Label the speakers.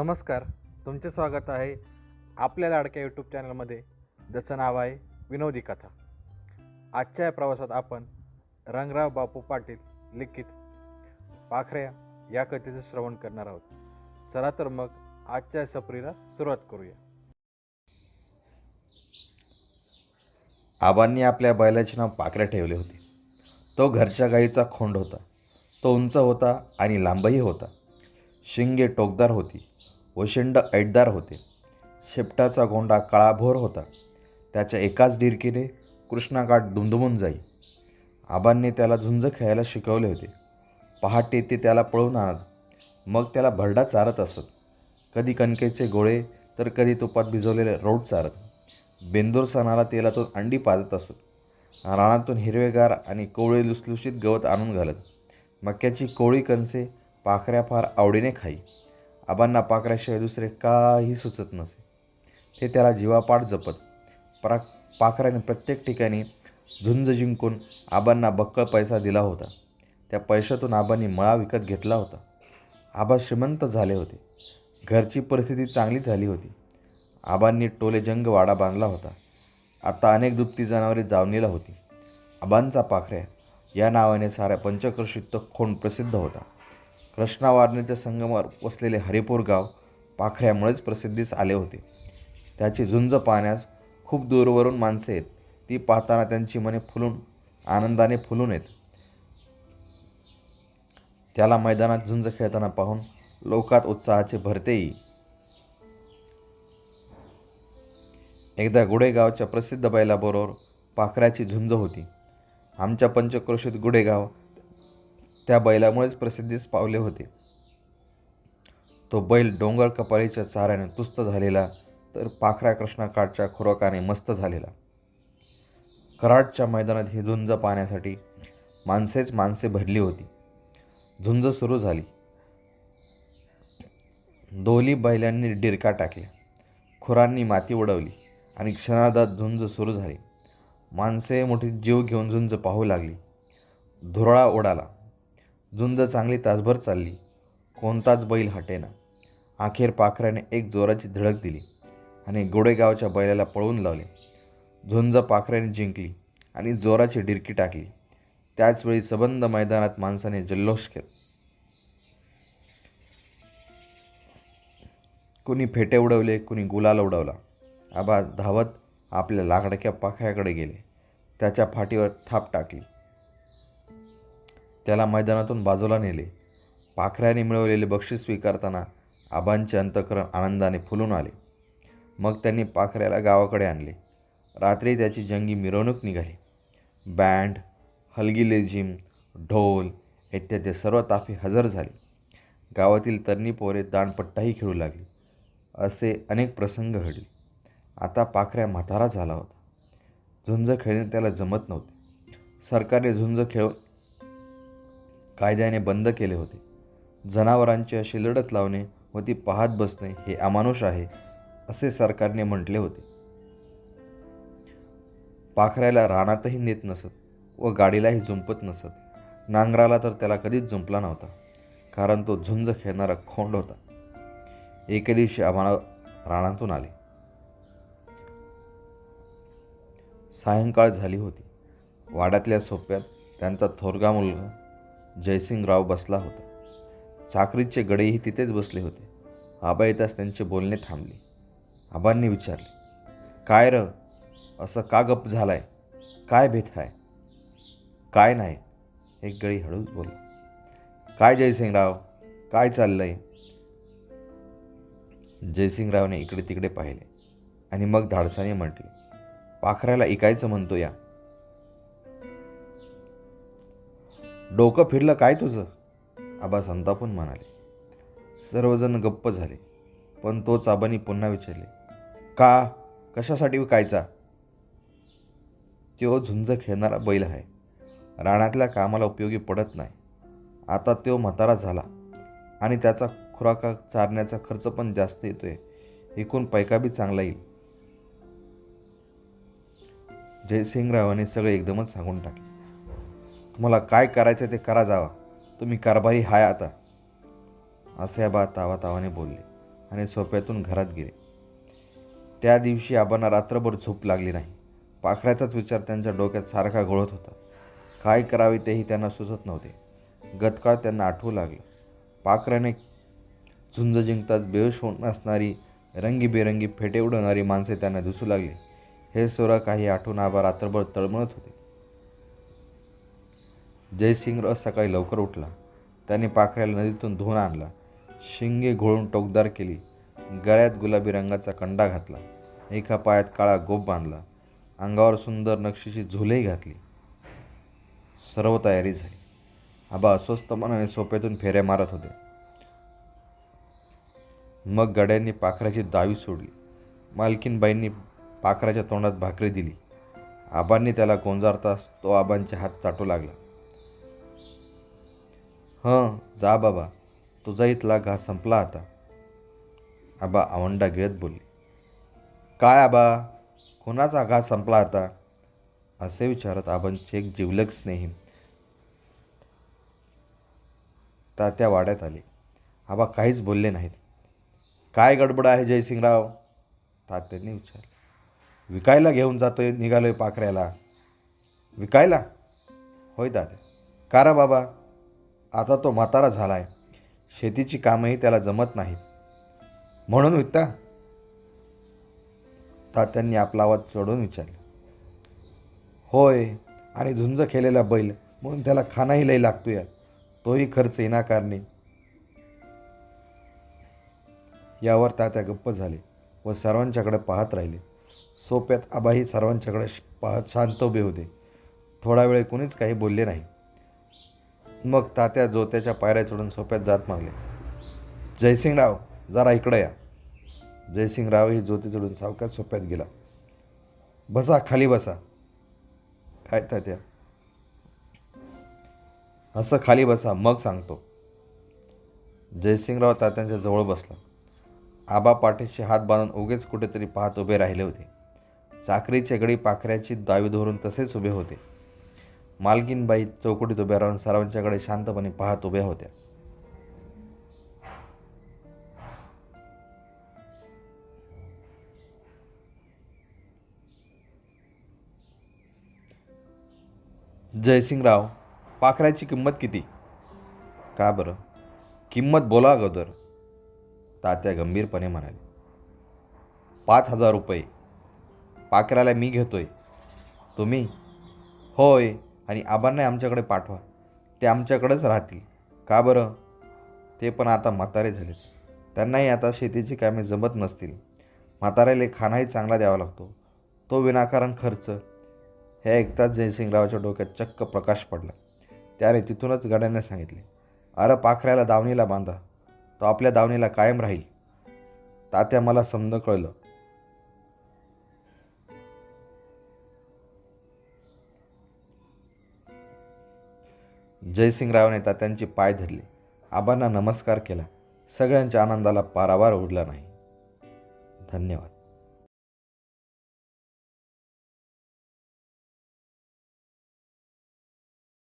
Speaker 1: नमस्कार तुमचे स्वागत आहे आपल्या लाडक्या यूट्यूब चॅनलमध्ये. ज्याचं नाव आहे विनोदी कथा. आजच्या या प्रवासात आपण रंगराव बापू पाटील लिखित पाखऱ्या या कथेचं श्रवण करणार आहोत. चला तर मग आजच्या सफरीला सुरुवात करूया.
Speaker 2: आबांनी आपल्या बैलाचे नाव पाखऱ्या ठेवले होते. तो घरच्या गाईचा खोंड होता. तो उंच होता आणि लांबही होता. शिंगे टोकदार होती. वशिंड ऐटदार होते. शेपटाचा गोंडा काळाभोर होता. त्याच्या एकाच डिरकीने कृष्णाकाठ दुमदुमून जाई. आबांनी त्याला झुंज खेळायला शिकवले होते. पहाटे ते त्याला पळून आणत. मग त्याला भरडा चारत असत. कधी कणकेचे गोळे तर कधी तुपात भिजवलेले रोड चारत. बेंदूर सणाला तेलातून अंडी पाजत असत. रानातून हिरवेगार आणि कोवळे लुसलुशीत गवत आणून घालत. मक्याची कोळी कणसे पाखऱ्या फार आवडीने खाई. आबांना पाखऱ्याशिवाय दुसरे काही सुचत नसे. ते त्याला जीवापाठ जपत. परा पाखऱ्याने प्रत्येक ठिकाणी झुंज जिंकून आबांना बक्कळ पैसा दिला होता. त्या पैशातून आबांनी मळा विकत घेतला होता. आबा श्रीमंत झाले होते. घरची परिस्थिती चांगली झाली होती. आबांनी टोले जंग वाडा बांधला होता. आता अनेक दुभती जनावरे जावणीला होती. आबांचा पाखऱ्या या नावाने साऱ्या पंचक्रोशीत तो खोंड प्रसिद्ध होता. कृष्णा वारणीच्या संगमावर वसलेले हरिपूर गाव पाखऱ्यामुळेच प्रसिद्धीस आले होते. त्याची झुंज पाहण्यास खूप दूरवरून माणसे येत. ती पाहताना त्यांची मने फुलून आनंदाने फुलून येत. त्याला मैदानात झुंज खेळताना पाहून लोकात उत्साहाचे भरतेही एकदा गुडेगावच्या प्रसिद्ध बैलाबरोबर पाखऱ्याची झुंज होती. आमच्या पंचक्रोशीत गुडेगाव त्या बैलामुळेच प्रसिद्धीस पावले होते. तो बैल डोंगर कपाळीच्या चाऱ्याने तुस्त झालेला तर पाखऱ्या कृष्णाकाठच्या खुराकाने मस्त झालेला. कराडच्या मैदानात ही झुंज पाहण्यासाठी माणसेच माणसे भरली होती. झुंज सुरू झाली. दोली बैलांनी डिरका टाकल्या. खुरांनी माती उडवली आणि क्षणार्धात झुंज सुरू झाली. माणसे मोठी जीव घेऊन झुंज पाहू लागली. धुरळा उडाला झुंज चांगली तासभर चालली. कोणताच बैल हटेना अखेर पाखराने एक जोराची धडक दिली आणि गोडेगावच्या बैलाला पळवून लावले. झुंज पाखराने जिंकली आणि जोराची डिरकी टाकली. त्याचवेळी सबंध मैदानात माणसाने जल्लोष केला. कुणी फेटे उडवले कुणी गुलाल उडवला. आबा धावत आपल्या लाकडक्या पाखऱ्याकडे गेले. त्याच्या फाटीवर थाप टाकली. त्याला मैदानातून बाजूला नेले. पाखऱ्याने मिळवलेले बक्षीस स्वीकारताना आबांचे अंतकरण आनंदाने फुलून आले. मग त्यांनी पाखऱ्याला गावाकडे आणले. रात्री त्याची जंगी मिरवणूक निघाली. बँड हलगी लेझिम ढोल इत्यादी सर्व ताफे हजर झाले. गावातील तरणी पोरे दाणपट्टाही खेळू लागली. असे अनेक प्रसंग घडले. आता पाखऱ्या म्हातारा झाला होता. झुंज खेळणे त्याला जमत नव्हते. सरकारने झुंज खेळ कायद्याने बंद केले होते. जनावरांची अशी लढत लावणे व ती पाहत बसणे हे अमानुष आहे असे सरकारने म्हटले होते. पाखऱ्याला रानातही नेत नसत व गाडीलाही जुंपत नसत. नांगराला तर त्याला कधीच जुंपला नव्हता कारण तो झुंज खेळणारा खोंड होता. एके दिवशी आम्हाला रानातून आले. सायंकाळ झाली होती. वाड्यातल्या सोप्यात त्यांचा थोरगा मुलगा जयसिंगराव बसला होता. चाकरीचे गडेही तिथेच बसले होते. आबा येताच त्यांचे बोलणे थांबले. आबांनी विचारले काय र? असं का गप झालाय? काय भेट आहे काय नाही एक गळी हळूच बोलला. काय जयसिंगराव? काय चाललंय? जयसिंगरावने इकडे तिकडे पाहिले आणि मग धाडसाने म्हटले पाखऱ्याला ऐकायचं म्हणतो या. डोकं फिरलं काय तुझं? आबा संतापून म्हणाले. सर्वजण गप्प झाले पण तोच आबांनी पुन्हा विचारले का? कशासाठी विकायचा? तो झुंज खेळणारा बैल आहे. राणातल्या कामाला उपयोगी पडत नाही. आता तो म्हातारा झाला आणि त्याचा खुराका चारण्याचा खर्च पण जास्त येतोय. एकूण पैका बी चांगला येईल. जयसिंगरावाने सगळे एकदमच सांगून टाकले. तुम्हाला काय करायचं ते करा जावा. तुम्ही कारभारी हाय आता. असे आबा तावा तावाने बोलले आणि सोप्यातून घरात गेले. त्या दिवशी आबांना रात्रभर झोप लागली नाही. पाखराचाच विचार त्यांच्या डोक्यात सारखा घोळत होता. काय करावे तेही त्यांना सुचत नव्हते. गतकाळ त्यांना आठवू लागलं. पाखराने झुंज जिंकतात बेहोश होऊन असणारी रंगीबेरंगी फेटे उडवणारी माणसे त्यांना दिसू लागली. हे सोरा काही आठवून आबा रात्रभर तळमळत होते. जयसिंगराव सकाळी लवकर उठला. त्याने पाखऱ्याला नदीतून धुवून आणला. शिंगे घोळून टोकदार केली. गळ्यात गुलाबी रंगाचा कंडा घातला. एका पायात काळा गोप बांधला. अंगावर सुंदर नक्षीची झुलेही घातली. सर्व तयारी झाली. आबा अस्वस्थ मनाने सोप्यातून फेऱ्या मारत होते. मग गड्यांनी पाखराची दावी सोडली. मालकीनबाईंनी पाखराच्या तोंडात भाकरी दिली. आबांनी त्याला गोंजारताच तो आबांचे हात चाटू लागला. हं जा बाबा. तुझा इथला घा संपला आता. आबा आवंडा गिळत बोलली. काय आबा? कोणाचा घा संपला आता? असे विचारत आबांचे एक जिवलग स्नेही तात्या वाड्यात आले. आबा काहीच बोलले नाहीत. काय गडबड आहे जयसिंगराव? तात्यांनी विचारलं. विकायला घेऊन जातोय निघालोय पाखऱ्याला. विकायला? होय दादा का रा बाबा? आता तो म्हातारा झाला आहे शेतीची कामंही त्याला जमत नाहीत म्हणून विकता? तात्यांनी आपला आवाज चढून विचारले. होय आणि झुंज खेळलेला बैल म्हणून त्याला खानाही लई लागतो या तोही खर्च इनाकारणे. यावर तात्या गप्प झाले व सर्वांच्याकडे पाहत राहिले. सोप्यात आबाही सर्वांच्याकडे श- पाहत शांत उभे होते. थोडा वेळ कुणीच काही बोलले नाही. मग तात्या जोत्याच्या पायऱ्या चढून सोप्यात जात मागले. जयसिंगराव जरा इकडं या. जयसिंगरावही जोती चढून सावकाश सोप्यात गेला. बसा खाली बसा. काय तात्या? असं खाली बसा मग सांगतो. जयसिंगराव तात्यांच्या जवळ बसला. आबा पाठीशी हात बांधून उगेच कुठेतरी पाहत उभे राहिले होते. चाकरीचे गडी पाखऱ्याची दावी धरून तसेच उभे होते. मालकीनबाई चौकटीत उभ्या राहून सर्वांच्याकडे शांतपणे पाहत उभ्या होत्या. जयसिंगराव पाखराची किंमत किती? का बरं? किंमत बोला अगोदर. तात्या गंभीरपणे म्हणाले पाच हजार रुपये. पाखराला मी घेतोय. तुम्ही? होय. आणि आबांना आमच्याकडे पाठवा. ते आमच्याकडेच राहतील. का बरं? ते पण आता म्हातारे झालेत. त्यांनाही आता शेतीची कामे जमत नसतील. म्हाताऱ्याला खानाही चांगला द्यावा लागतो. तो विनाकारण खर्च. हे ऐकताच जयसिंगरावाच्या डोक्यात चक्क प्रकाश पडला. त्याने तिथूनच गड्याने सांगितले अरे पाखऱ्याला दावणीला बांधा. तो आपल्या दावणीला कायम राहील. तात्या मला समज कळलं. जयसिंगरावने तात्यांचे पाय धरले. आबांना नमस्कार केला. सगळ्यांच्या आनंदाला पारावार उरला नाही. धन्यवाद.